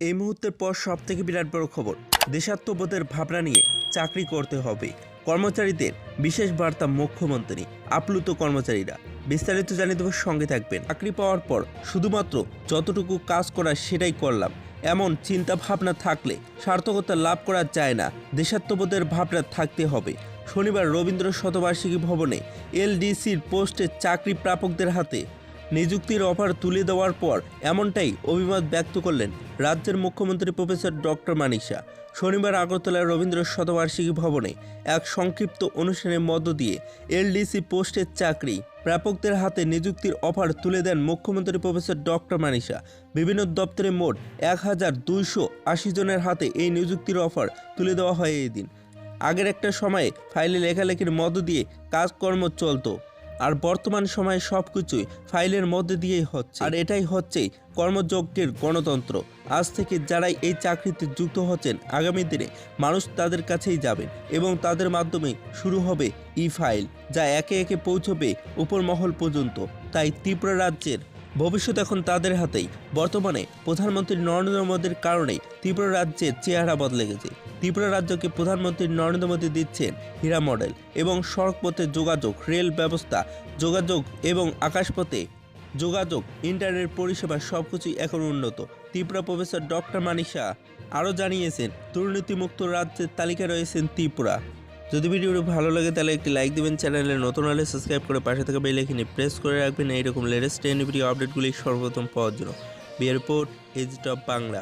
এই মুহূর্তের পর সব থেকে বিরাট বড় খবর, দেশাত্মবোধের ভাবনা নিয়ে চাকরি করতে হবে। কর্মচারীদের বিশেষ বার্তা মুখ্যমন্ত্রী, আপ্লুত কর্মচারীরা। বিস্তারিত জানিয়ে দেবো, সঙ্গে থাকবেন। চাকরি পাওয়ার পর শুধুমাত্র যতটুকু কাজ করা সেটাই করলাম। এমন চিন্তা ভাবনা থাকলে সার্থকতা লাভ করা যায় না। দেশাত্মবোধের ভাবনা থাকতে হবে। শনিবার রবীন্দ্র শতবার্ষিকী ভবনে এলডিসির পোস্টে চাকরি প্রাপকদের হাতে নিযুক্তির অফার তুলে দেওয়ার পর এমনটাই অভিমত ব্যক্ত করলেন রাজ্যের মুখ্যমন্ত্রী প্রফেসর ডক্টর মানিসা শনিবার আগরতলার রবীন্দ্র শতবার্ষিকী ভবনে এক সংক্ষিপ্ত অনুষ্ঠানের মধ্য দিয়ে এলডিসি পোস্টের চাকরি প্রাপকদের হাতে নিযুক্তির অফার তুলে দেন মুখ্যমন্ত্রী প্রফেসর ডক্টর মানিসা বিভিন্ন দপ্তরে মোট এক হাজার দুইশো আশি জনের হাতে এই নিযুক্তির অফার তুলে দেওয়া হয় এই দিন। আগের একটা সময়ে ফাইলে লেখালেখির মধ্য দিয়ে কাজকর্ম চলতো। আর বর্তমান সময়ে সব কিছুই ফাইলের মধ্যে দিয়েই হচ্ছে। আর এটাই হচ্ছে কর্মযজ্ঞের গণতন্ত্র। আজ থেকে যারাই এই চাকরিতে যুক্ত হচ্ছেন, আগামী দিনে মানুষ তাদের কাছেই যাবেন এবং তাদের মাধ্যমে শুরু হবে ই ফাইল যা একে একে পৌঁছবে উপর মহল পর্যন্ত। তাই ত্রিপুরা রাজ্যের ভবিষ্যৎ এখন তাদের হাতেই। বর্তমানে প্রধানমন্ত্রী নরেন্দ্র মোদীর কারণে ত্রিপুরা রাজ্যের চেহারা বদলে গেছে। ত্রিপুরা রাজ্যকে প্রধানমন্ত্রী নরেন্দ্র মোদী দিচ্ছেন হীরা মডেল এবং সড়কপথে যোগাযোগ, রেল ব্যবস্থা, যোগাযোগ এবং আকাশপথে যোগাযোগ, ইন্টারনেট পরিষেবা সব কিছুই এখন উন্নত। ত্রিপুরা প্রফেসর ডক্টর মানিসা আরও জানিয়েছেন, দুর্নীতিমুক্ত রাজ্যের তালিকায় রয়েছেন ত্রিপুরা। যদি ভিডিওটি ভালো লাগে তাহলে একটি লাইক দিবেন, চ্যানেলে নতুন হলে সাবস্ক্রাইব করে পাশে থাকা বেল আইকনে প্রেস করে রাখবেন। এইরকম লেটেস্ট ভিডিও আপডেটগুলি সর্বপ্রথম পাওয়ার জন্য। বিয়ের রিপোর্ট এজ টপ বাংলা